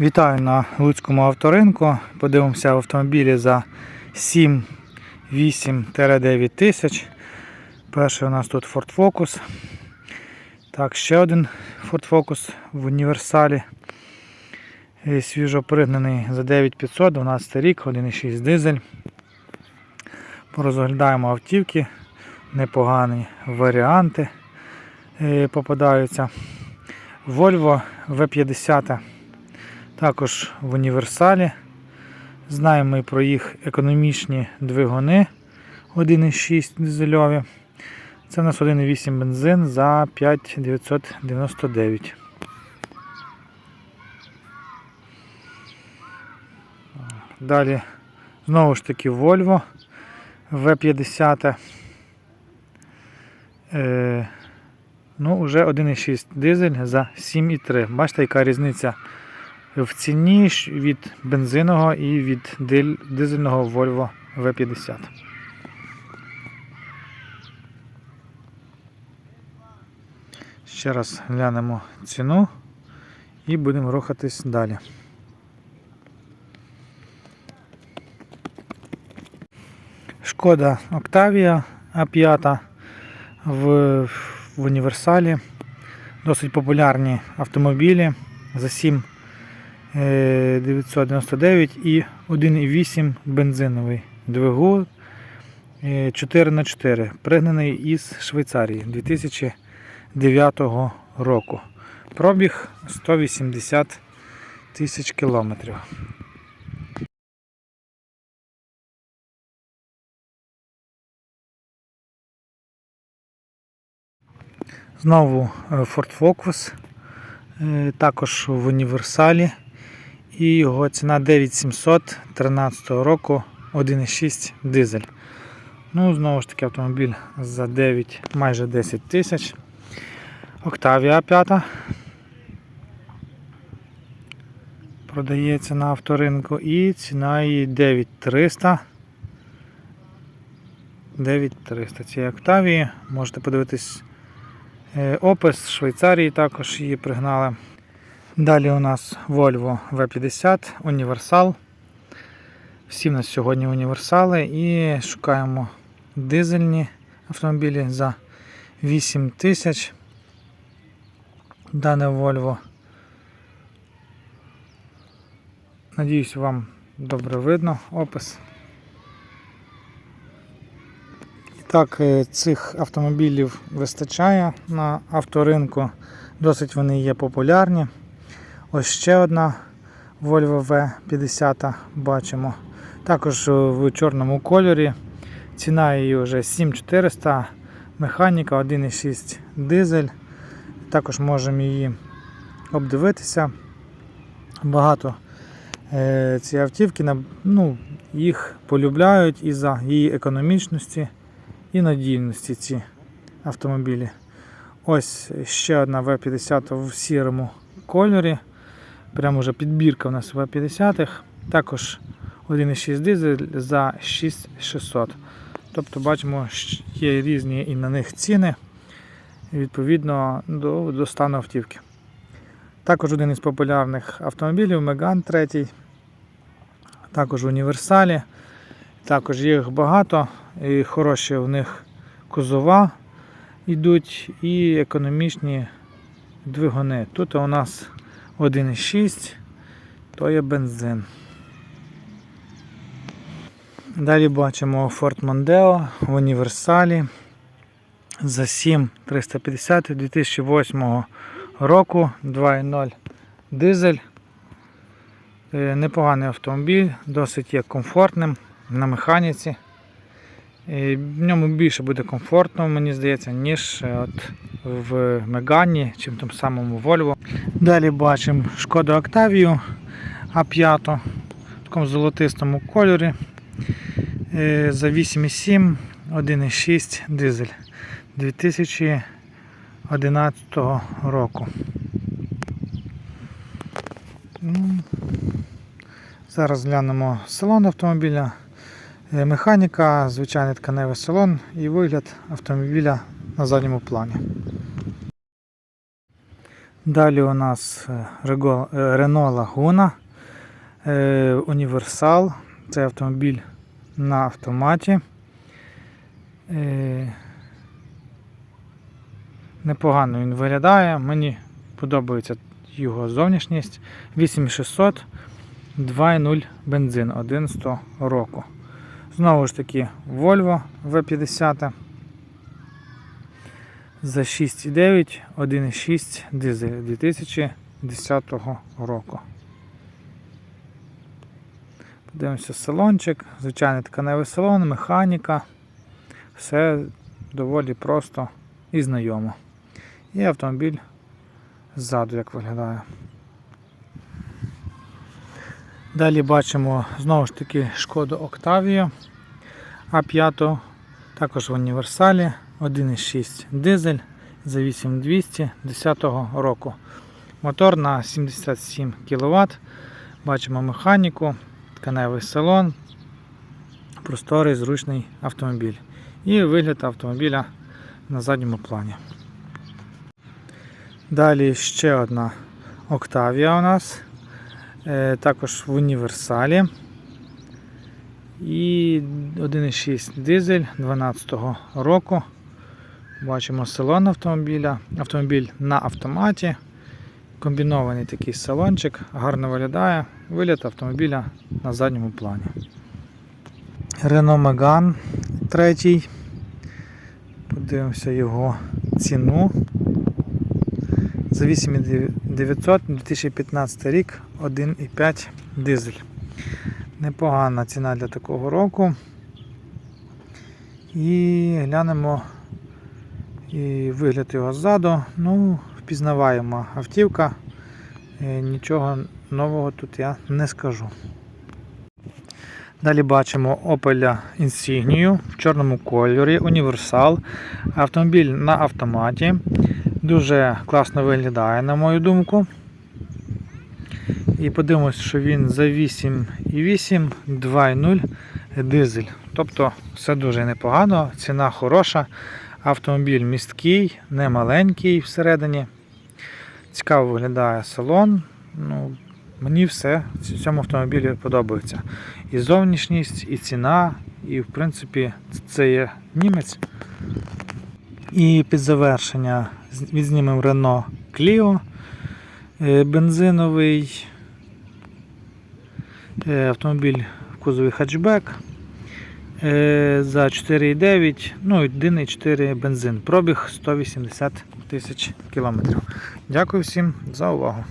Вітаю на Луцькому авторинку. Подивимося в автомобілі за 7-8-9 тисяч. Перший у нас тут Ford Focus. Так, ще один Ford Focus в універсалі. Свіжо пригнаний за 9500, 12 рік, 1,6 дизель. Порозглядаємо автівки, непогані варіанти е, попадаються. Volvo V50 також в універсалі. Знаємо ми про їх економічні двигуни 1,6 дизельові. Це у нас 1,8 бензин за 5,999. Далі знову ж таки Volvo V50. Е, ну, вже 1,6 дизель за 7,3. Бачите, яка різниця в ціні від бензинового і від дизельного Volvo V50. Ще раз глянемо ціну і будемо рухатись далі. Шкода Octavia A5 в, в універсалі. Досить популярні автомобілі за 7 е, 999 і 1,8 бензиновий двигун 4х4, пригнаний із Швейцарії 2009 року. Пробіг 180 тисяч кілометрів. Знову е, Ford Focus, е, також в універсалі. І його ціна 9700 13 року 1,6 дизель. Ну, знову ж таки, автомобіль за 9, майже 10 тисяч. Octavia 5. Продається на авторинку і ціна її 9300. 9300 цієї Octavia. Можете подивитись е, опис з Швейцарії також її пригнали. Далі у нас Volvo V50 універсал. Всі в нас сьогодні універсали і шукаємо дизельні автомобілі за 8 тисяч. Дане Volvo. Надіюсь, вам добре видно опис. І так, е, цих автомобілів вистачає на авторинку. Досить вони є популярні. Ось ще одна Volvo V50 бачимо. Також в чорному кольорі. Ціна її вже 7400, механіка 1,6 дизель. Також можемо її обдивитися. Багато е, ці автівки ну, їх полюбляють і за її економічності і надійності ці автомобілі. Ось ще одна V50 в сірому кольорі. Прямо вже підбірка у нас V50. Також 1,6 дизель за 6600. Тобто бачимо, що є різні і на них ціни відповідно до, до стану автівки. Також один із популярних автомобілів Megane 3. Також в універсалі. Також їх багато і хороші в них кузова йдуть і економічні двигуни. Тут у нас 1,6, то є бензин. Далі бачимо Ford Mondeo в універсалі за 7350 2008 року 2.0 дизель. Е, Непоганий автомобіль, досить є комфортним на механіці. І В ньому більше буде комфортно, мені здається, ніж е, от в Мегані чи в тому самому Volvo. Далі бачимо Шкоду Octavia А5 в такому золотистому кольорі. Е, За 8,7, 1,6 дизель 2011 року. Зараз глянемо салон автомобіля. Е, Механіка, звичайний тканевий салон і вигляд автомобіля на задньому плані. Далі у нас е, е, Renault Laguna, Універсал. Це автомобіль на автоматі. Непогано він виглядає. Мені подобається його зовнішність. 8600, 2.0 бензин 11 року. Знову ж таки, Volvo V50 за 6,9, 1,6 дизель 2010 року. Подивимося салончик, звичайний тканевий салон, механіка. Все доволі просто і знайомо. І автомобіль ззаду як виглядає. Далі бачимо знову ж таки шкоду Octavia А5, також в універсалі 1,6 дизель за 8200 10 року. Мотор на 77 кВт. Бачимо механіку, тканевий салон, просторий зручний автомобіль. І вигляд автомобіля на задньому плані. Далі ще одна Octavia у нас. Е, також в універсалі. І 1,6 дизель 12 року. Бачимо салон автомобіля. Автомобіль на автоматі. Комбінований такий салончик, гарно виглядає. Вигляд автомобіля на задньому плані. Renault Megane третій. Подивимося його ціну. За 8900 2015 рік 1,5 дизель. Непогана ціна для такого року. І глянемо і вигляд його ззаду. Ну, впізнаваємо автівка. Е, Нічого нового тут я не скажу. Далі бачимо Opel Insignia в чорному кольорі, універсал. Автомобіль на автоматі. Дуже класно виглядає, на мою думку. І подивимось, що він за 8,8, 2,0 дизель. Тобто все дуже непогано, ціна хороша. Автомобіль місткий, не маленький всередині. Цікаво виглядає салон. Ну, мені все в цьому автомобілі подобається. І зовнішність, і ціна, і в принципі це є німець. І під завершення відзнімемо Renault Clio е, бензиновий е, автомобіль в кузові хатчбек е, за 4,9, ну 1,4 бензин. Пробіг 180 тисяч кілометрів. Дякую всім за увагу.